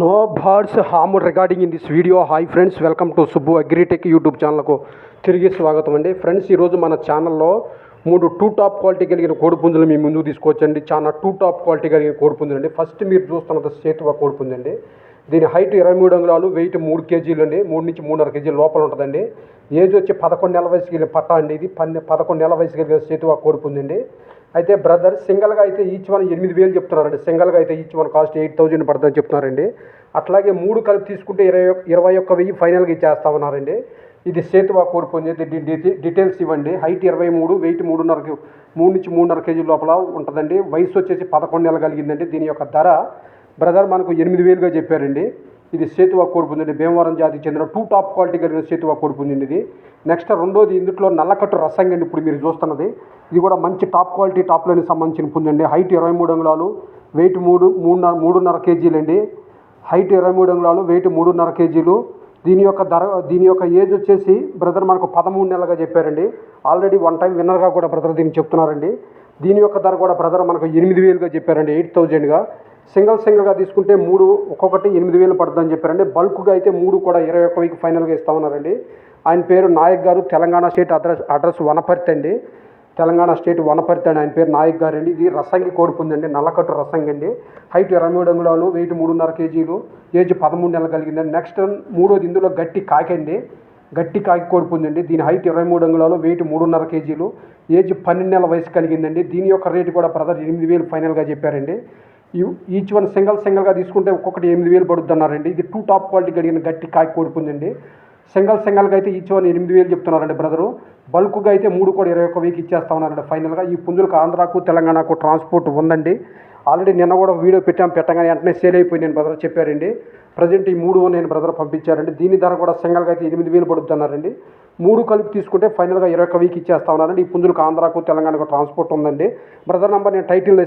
No birds harm regarding in this video hi friends welcome to Subbu agritech YouTube ఛానల్కు తిరిగి స్వాగతం అండి. Friends ఈరోజు మన ఛానల్లో మూడు టూ టాప్ క్వాలిటీ కలిగిన కోడిపుంజులు మీ ముందుకు తీసుకొచ్చండి. చాలా టూ టాప్ క్వాలిటీ కలిగిన కోడిపుంజులు అండి. ఫస్ట్ మీరు చూస్తున్నది సేతువ కోడిపుంజండి. దీని హైట్ ఇరవై మూడు అంగుళాలు వెయిట్ మూడు కేజీలు అండి. మూడు నుంచి మూడున్నర కేజీలు లోపల ఉంటుందండి. ఏజ్ వచ్చి పదకొండు నెలల వయసు వెళ్ళిన పట్టా అండి. ఇది పన్నె పదకొండు నెలల వయసు కలిగిన సేతువ కోడిపుంజండి. అయితే బ్రదర్ సింగల్గా అయితే ఈచ్ వన్ ఎనిమిది వేలు చెప్తున్నారండి. సింగల్గా అయితే each one cost eight thousand పడుతుందని చెప్తున్నారండి. అట్లాగే మూడు కలిపి తీసుకుంటే ఇరవై ఇరవై ఒక్క వెయ్యి ఫైనల్గా ఇచ్చేస్తామన్నారండి ఇది సేతువా కోడిపుంజి డి- డి- డీటెయిల్స్ ఇవ్వండి. హైట్ ఇరవై మూడు వెయిట్ మూడున్నర మూడు నుంచి మూడున్నర కేజీ లోపల ఉంటుందండి. వయసు వచ్చేసి పదకొండు నెలలు కలిగిందండి. దీని యొక్క ధర బ్రదర్ మనకు ఎనిమిది వేలుగా చెప్పారండి. ఇది సేతువా కోడిపుంజండి భీమవరం జాతికి చెందిన టూ టాప్ క్వాలిటీ కలిగిన సేతువా కోడిపుంజండి ఇది నెక్స్ట్ రెండోది ఇందులో నల్లకట్టు రసంగండి ఇప్పుడు మీరు చూస్తున్నది. ఇది కూడా మంచి టాప్ క్వాలిటీ టాప్ సంబంధించిన పుంజండి హైట్ ఇరవై మూడు అంగుళాలు వెయిట్ మూడు మూడున్నర మూడున్నర కేజీలండి హైట్ ఇరవై మూడు అంగుళాలు వెయిట్ మూడున్నర కేజీలు. దీని యొక్క ధర దీని యొక్క ఏజ్ వచ్చేసి బ్రదర్ మనకు పదమూడు నెలలుగా చెప్పారండి. ఆల్రెడీ వన్ టైం విన్నర్గా కూడా బ్రదర్ దీనికి చెప్తున్నారండి. దీని యొక్క ధర కూడా బ్రదర్ మనకు ఎనిమిది వేలుగా చెప్పారండి ఎయిట్ థౌజండ్గా సింగిల్ సింగిల్గా తీసుకుంటే మూడు ఒక్కొక్కటి ఎనిమిది వేలు పడుతుందని చెప్పారండి. బల్క్గా అయితే మూడు కూడా ఇరవై ఒక్క వెయ్యి ఫైనల్గా ఇస్తామన్నారండి. ఆయన పేరు Naik garu Telangana state address address Wanaparthy అండి. తెలంగాణ స్టేట్ వనపర్తి అని ఆయన పేరు నాయక్ గారు అండి. ఇది రసంగి కోడిపుందండి నల్లకట్టు రసంగి అండి. హైట్ ఇరవై మూడు అంగుళాలు వెయిట్ మూడున్నర కేజీలు ఏజ్ పదమూడు నెలలు కలిగిందండి నెక్స్ట్ మూడోది ఇందులో గట్టి కాకండి గట్టి కాకి కోడిపుందండి దీని హైట్ ఇరవై మూడు అంగుళాలు వెయిట్ మూడున్నర కేజీలు ఏజ్ పన్నెండు నెలల వయసు కలిగిందండి. దీని యొక్క రేటు కూడా బ్రదర్ ఎనిమిది వేలు ఫైనల్గా చెప్పారండి. ఈచ్ వన్ సింగల్ సింగల్గా తీసుకుంటే ఒక్కొక్కటి ఎనిమిది వేలు పడుద్ది అన్నారండి ఇది టూ టాప్ క్వాలిటీ కలిగిన గట్టి కాయ కోడిపుందండి సింగల్ సింగల్గా అయితే ఈచ్ వన్ ఎనిమిది వేలు చెప్తున్నారండి బ్రదరు బల్క్గా అయితే మూడు కూడా ఇరవై ఒక్క వెయ్యికి ఇచ్చేస్తా ఉన్నారండి ఫైనల్గా ఈ పుంజులకు ఆంధ్రాకు తెలంగాణకు ట్రాన్స్పోర్ట్ ఉందండి. ఆల్రెడీ నిన్న కూడా వీడియో పెట్టాం పెట్టగానే వెంటనే సేల్ అయిపోయి నేను బ్రదర్ చెప్పారండి. ప్రజెంట్ ఈ మూడు నేను బ్రదర్ పంపించారండి. దీని ధర కూడా సింగల్గా అయితే ఎనిమిది వేలు పడుతున్నారండి మూడు కలిపి తీసుకుంటే ఫైనల్గా ఇరవై ఒక్క వీక్ ఇచ్చేస్తా ఉన్నారండి ఈ పుంజులకు ఆంధ్రాకు తెలంగాణకు ట్రాన్స్పోర్ట్ ఉందండి. బ్రదర్ నంబర్ నేను టైటిల్